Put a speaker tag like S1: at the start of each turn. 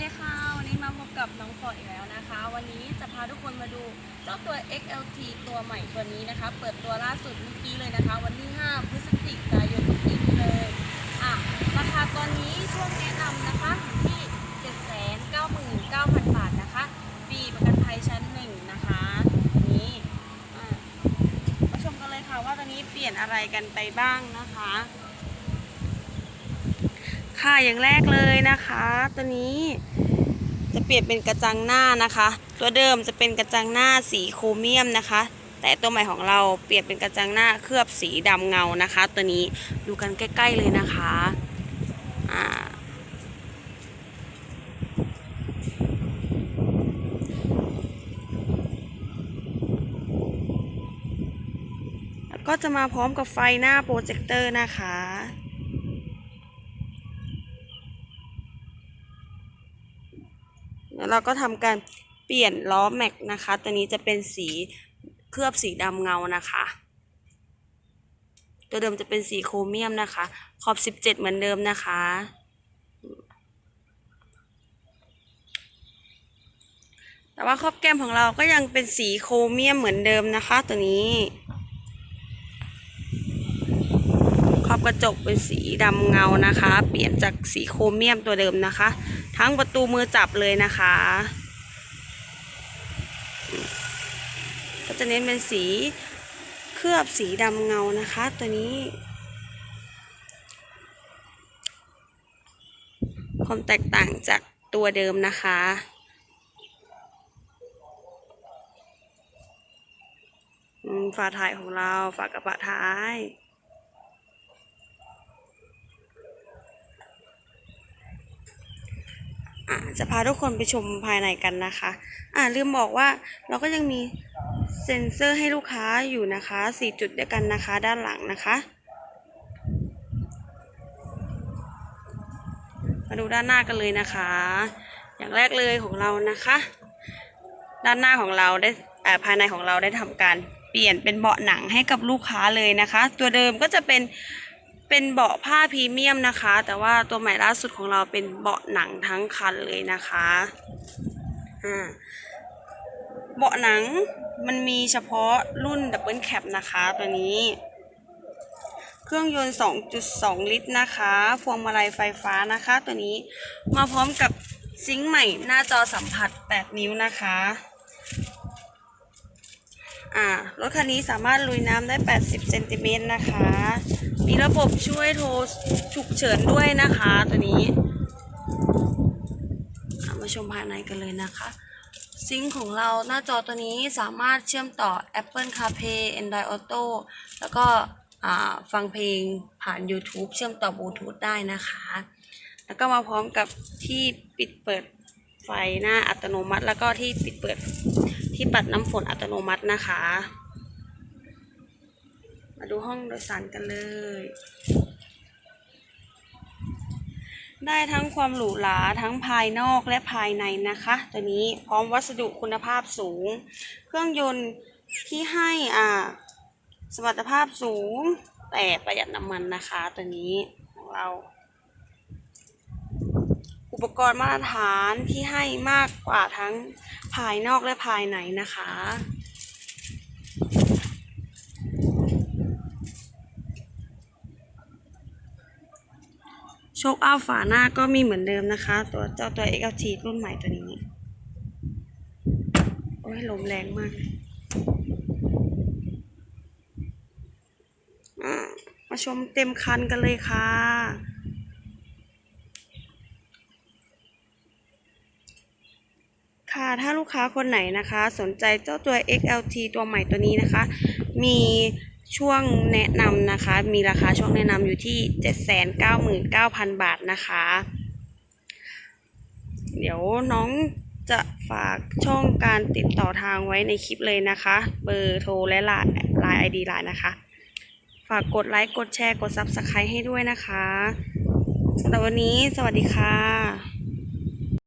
S1: ดีค่ะ วันนี้มาพบกับน้องฟอร์ดอีกแล้วนะคะ วันนี้จะพาทุกคนมาดูเจ้าตัว XLT ตัวใหม่ตัวนี้นะคะ เปิดตัวล่าสุดเมื่อกี้เลยนะคะ วันที่ 5 พฤศจิกายนนี้เลยอะราคาตอนนี้ช่วงแนะนำนะคะอยู่ที่ 799,000 บาทนะคะฟรีประกันภัยชั้นหนึ่งนะคะนี่มาชมกันเลยค่ะว่าตอนนี้เปลี่ยนอะไรกันไปบ้างนะคะ ค่ะอย่างแรกเลยนะคะ ตัวนี้จะเปลี่ยนเป็นกระจังหน้านะคะ ตัวเดิมจะเป็นกระจังหน้าสีโครเมียมนะคะ แต่ตัวใหม่ของเราเปลี่ยนเป็นกระจังหน้าเคลือบสีดำเงานะคะ ตัวนี้ดูกันใกล้ ๆเลยนะคะอ่าก็จะมาพร้อมกับไฟหน้าโปรเจคเตอร์นะคะ แล้ว เราก็ทำการเปลี่ยนล้อแม็กนะคะ ตัวนี้จะเป็นสีเคลือบสีดำเงานะคะ ตัวเดิมจะเป็นสีโครเมียมนะคะ ขอบ 17 เหมือนเดิมนะคะ แต่ว่าครอบแก้มของเราก็ยังเป็นสีโครเมียมเหมือนเดิมนะคะ ตัวนี้ ขอบกระจกเป็นสีดำเงานะคะ เปลี่ยนจากสีโครเมียมตัวเดิมนะคะ ทั้งประตูมือจับเลยนะคะ ก็จะเน้นเป็นสีเคลือบสีดำเงานะคะ ตัวนี้ ความแตกต่างจากตัวเดิมนะคะฝาท้ายของเราฝากระบะท้าย อะ จะพาทุกคนไปชมภายในกันนะคะ อ่าลืมบอกว่าเราก็ยังมีเซ็นเซอร์ให้ลูกค้าอยู่นะคะ4จุดด้วยกันนะคะด้านหลังนะคะ มาดูด้านหน้ากันเลยนะคะ อย่างแรกเลยของเรานะคะ ด้านหน้าของเราได้อ่อภายในของเราได้ทำการเปลี่ยนเป็นเบาะหนังให้กับลูกค้าเลยนะคะ ตัวเดิมก็จะเป็น เป็นเบาะผ้าพรีเมียมนะคะ แต่ว่าตัวใหม่ล่าสุดของเราเป็นเบาะหนังทั้งคันเลยนะคะอ่าเบาะหนังมันมีเฉพาะรุ่นดับเบิลแคปนะคะตัวนี้ เครื่องยนต์ 2.2 ลิตรนะคะ พวงมาลัยไฟฟ้านะคะ ตัวนี้มาพร้อมกับซิงค์ใหม่หน้าจอสัมผัส 8 นิ้วนะคะอ่ารถคันนี้สามารถลุยน้ำได้ 80 เซนติเมตรนะคะ มีระบบช่วยโทรฉุกเฉินด้วยนะคะตัวนี้มาชมภายในกันเลยนะคะ ซิงค์ของเราหน้าจอตัวนี้สามารถเชื่อมต่อ Apple CarPlay Android Auto แล้วก็ฟังเพลงผ่าน YouTube เชื่อมต่อบลูทูธได้นะคะ แล้วก็มาพร้อมกับที่ปิดเปิดไฟหน้าอัตโนมัติ แล้วก็ที่ปิดเปิดที่ปัดน้ำฝนอัตโนมัตินะคะ มาดูห้องโดยสารกันเลย ได้ทั้งความหรูหราทั้งภายนอกและภายในนะคะ ตัวนี้พร้อมวัสดุคุณภาพสูง เครื่องยนต์ที่ให้อ่าสมรรถภาพสูงแต่ประหยัดน้ำมันนะคะตัวนี้ของเรา อุปกรณ์มาตรฐานที่ให้มากกว่าทั้งภายนอกและภายในนะคะ โชคอัพฝาหน้าก็มีเหมือนเดิมนะคะ ตัวเจ้าตัว XLT รุ่นใหม่ตัวนี้ โอ้ยลมแรงมากมาชมเต็มคันกันเลยค่ะ ค่ะถ้าลูกค้าคนไหนนะคะ สนใจเจ้าตัว XLT ตัวใหม่ตัวนี้นะคะ มี ช่วงแนะนำนะคะ มีราคาช่วงแนะนำอยู่ที่ 799,000 บาทนะคะ เดี๋ยวน้องจะฝากช่องการติดต่อทางไว้ในคลิปเลยนะคะ เบอร์โทรและไลน์ไลน์ไอดีไลน์นะคะ ฝากกดไลค์ กดแชร์ กด Subscribe ให้ด้วยนะคะสำหรับวันนี้ สวัสดีค่ะ